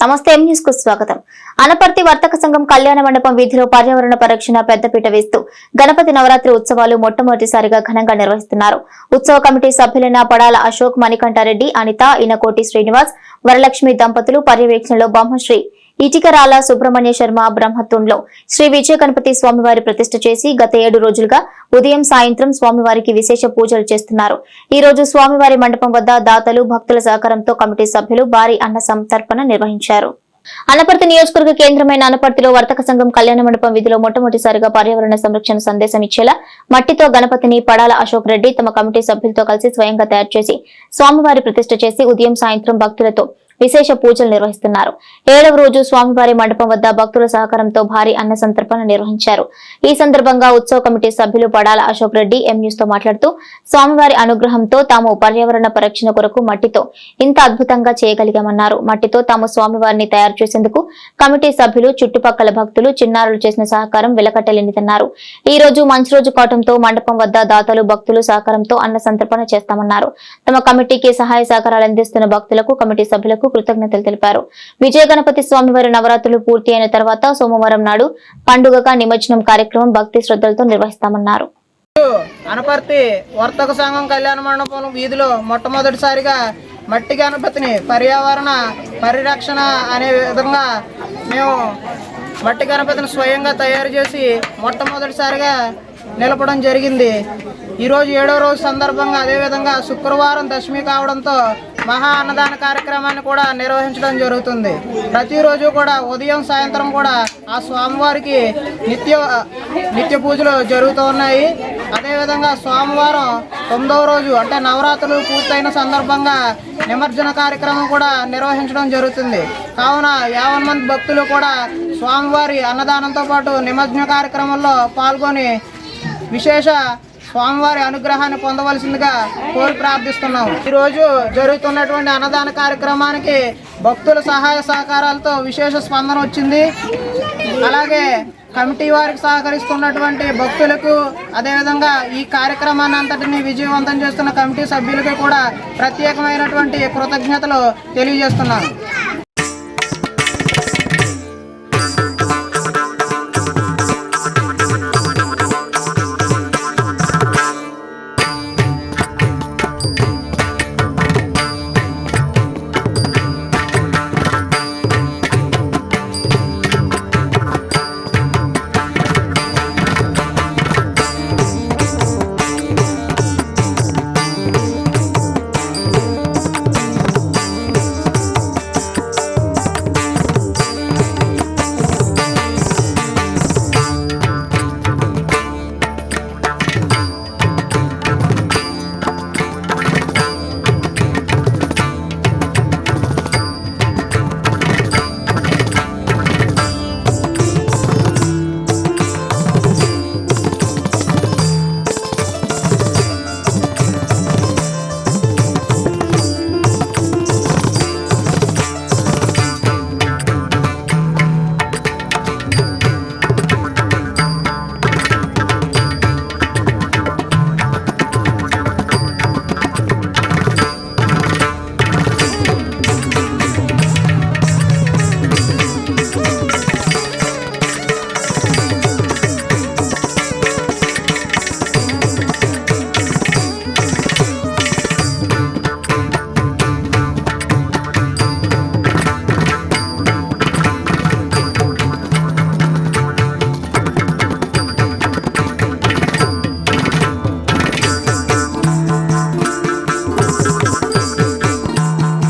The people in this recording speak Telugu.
నమస్తే న్యూస్కు స్వాగతం. అనపర్తి వర్తక సంఘం కళ్యాణ మండపం వీధిలో పర్యావరణ పరిరక్షణ పెద్దపీట వేస్తూ గణపతి నవరాత్రి ఉత్సవాలు మొట్టమొదటిసారిగా ఘనంగా నిర్వహిస్తున్నారు. ఉత్సవ కమిటీ సభ్యులైన పడాల అశోక్ మణికంఠారెడ్డి అనిత ఇనకోటి శ్రీనివాస్ వరలక్ష్మి దంపతులు పర్యవేక్షణలో బ్రహ్మశ్రీ ఇటికరాల సుబ్రహ్మణ్య శర్మ బ్రహ్మత్వంలో శ్రీ విజయ గణపతి స్వామివారి ప్రతిష్ఠ చేసి గత ఏడు రోజులుగా ఉదయం సాయంత్రం స్వామివారికి విశేష పూజలు చేస్తున్నారు. ఈ రోజు స్వామివారి మండపం వద్ద దాతలు భక్తుల సహకారంతో కమిటీ సభ్యులు భారీ అన్న సంతర్పణ నిర్వహించారు. అనపర్తి నియోజకవర్గ కేంద్రమైన అనపర్తిలో వర్తక సంఘం కళ్యాణ మండపం విధిలో మొట్టమొదటిసారిగా పర్యావరణ సంరక్షణ సందేశం ఇచ్చేలా మట్టితో గణపతిని పడాల అశోక్ రెడ్డి తమ కమిటీ సభ్యులతో కలిసి స్వయంగా తయారు చేసి స్వామివారి ప్రతిష్ఠ చేసి ఉదయం సాయంత్రం భక్తులతో విశేష పూజలు నిర్వహిస్తున్నారు. ఏడవ రోజు స్వామివారి మండపం వద్ద భక్తుల సహకారంతో భారీ అన్న సంతర్పణ నిర్వహించారు. ఈ సందర్భంగా ఉత్సవ కమిటీ సభ్యులు పడాల అశోక్ రెడ్డి ఎం న్యూస్తో మాట్లాడుతూ స్వామివారి అనుగ్రహంతో తాము పర్యావరణ పరిరక్షణ కొరకు మట్టితో ఇంత అద్భుతంగా చేయగలిగామన్నారు. మట్టితో తాము స్వామివారిని తయారు చేసేందుకు కమిటీ సభ్యులు చుట్టుపక్కల భక్తులు చిన్నారులు చేసిన సహకారం వెలకట్టలేనిదన్నారు. ఈ రోజు మంచి రోజు కావడంతో మండపం వద్ద దాతలు భక్తులు సహకారంతో అన్న సంతర్పణ చేస్తామన్నారు. తమ కమిటీకి సహాయ సహకారాలు అందిస్తున్న భక్తులకు కమిటీ సభ్యులకు కృతజ్ఞతలు తెలిపారు. విజయ గణపతి స్వామివారి నవరాత్రులు పూర్తి అయిన తర్వాత సోమవారం నాడు పండుగగా నిమజ్జనం కార్యక్రమం భక్తి శ్రద్ధలతో నిర్వహిస్తామన్నారు. అనపర్తి వర్తక సంఘం కళ్యాణ మండపం వీధిలో మొట్టమొదటిసారిగా మట్టి గణపతిని పర్యావరణ పరిరక్షణ అనే విధంగా మేము మట్టి గణపతిని స్వయంగా తయారు చేసి మొట్టమొదటిసారిగా నిలపడం జరిగింది. ఈరోజు ఏడో రోజు సందర్భంగా అదేవిధంగా శుక్రవారం దశమి కావడంతో మహా అన్నదాన కార్యక్రమాన్ని కూడా నిర్వహించడం జరుగుతుంది. ప్రతిరోజు కూడా ఉదయం సాయంత్రం కూడా ఆ స్వామివారికి నిత్య నిత్య పూజలు జరుగుతూ ఉన్నాయి. అదేవిధంగా సోమవారం తొమ్మిదవ రోజు అంటే నవరాత్రులు పూర్తయిన సందర్భంగా నిమజ్జన కార్యక్రమం కూడా నిర్వహించడం జరుగుతుంది. కావున యావన్ మంది భక్తులు కూడా స్వామివారి అన్నదానంతో పాటు నిమజ్జన కార్యక్రమంలో పాల్గొని విశేష స్వామివారి అనుగ్రహాన్ని పొందవలసిందిగా కోరి ప్రార్థిస్తున్నాం. ఈరోజు జరుగుతున్నటువంటి అన్నదాన కార్యక్రమానికి భక్తుల సహాయ సహకారాలతో విశేష స్పందన వచ్చింది. అలాగే కమిటీ వారికి సహకరిస్తున్నటువంటి భక్తులకు అదేవిధంగా ఈ కార్యక్రమాన్ని అంతటిని విజయవంతం చేస్తున్న కమిటీ సభ్యులకి కూడా ప్రత్యేకమైనటువంటి కృతజ్ఞతలు తెలియజేస్తున్నాను.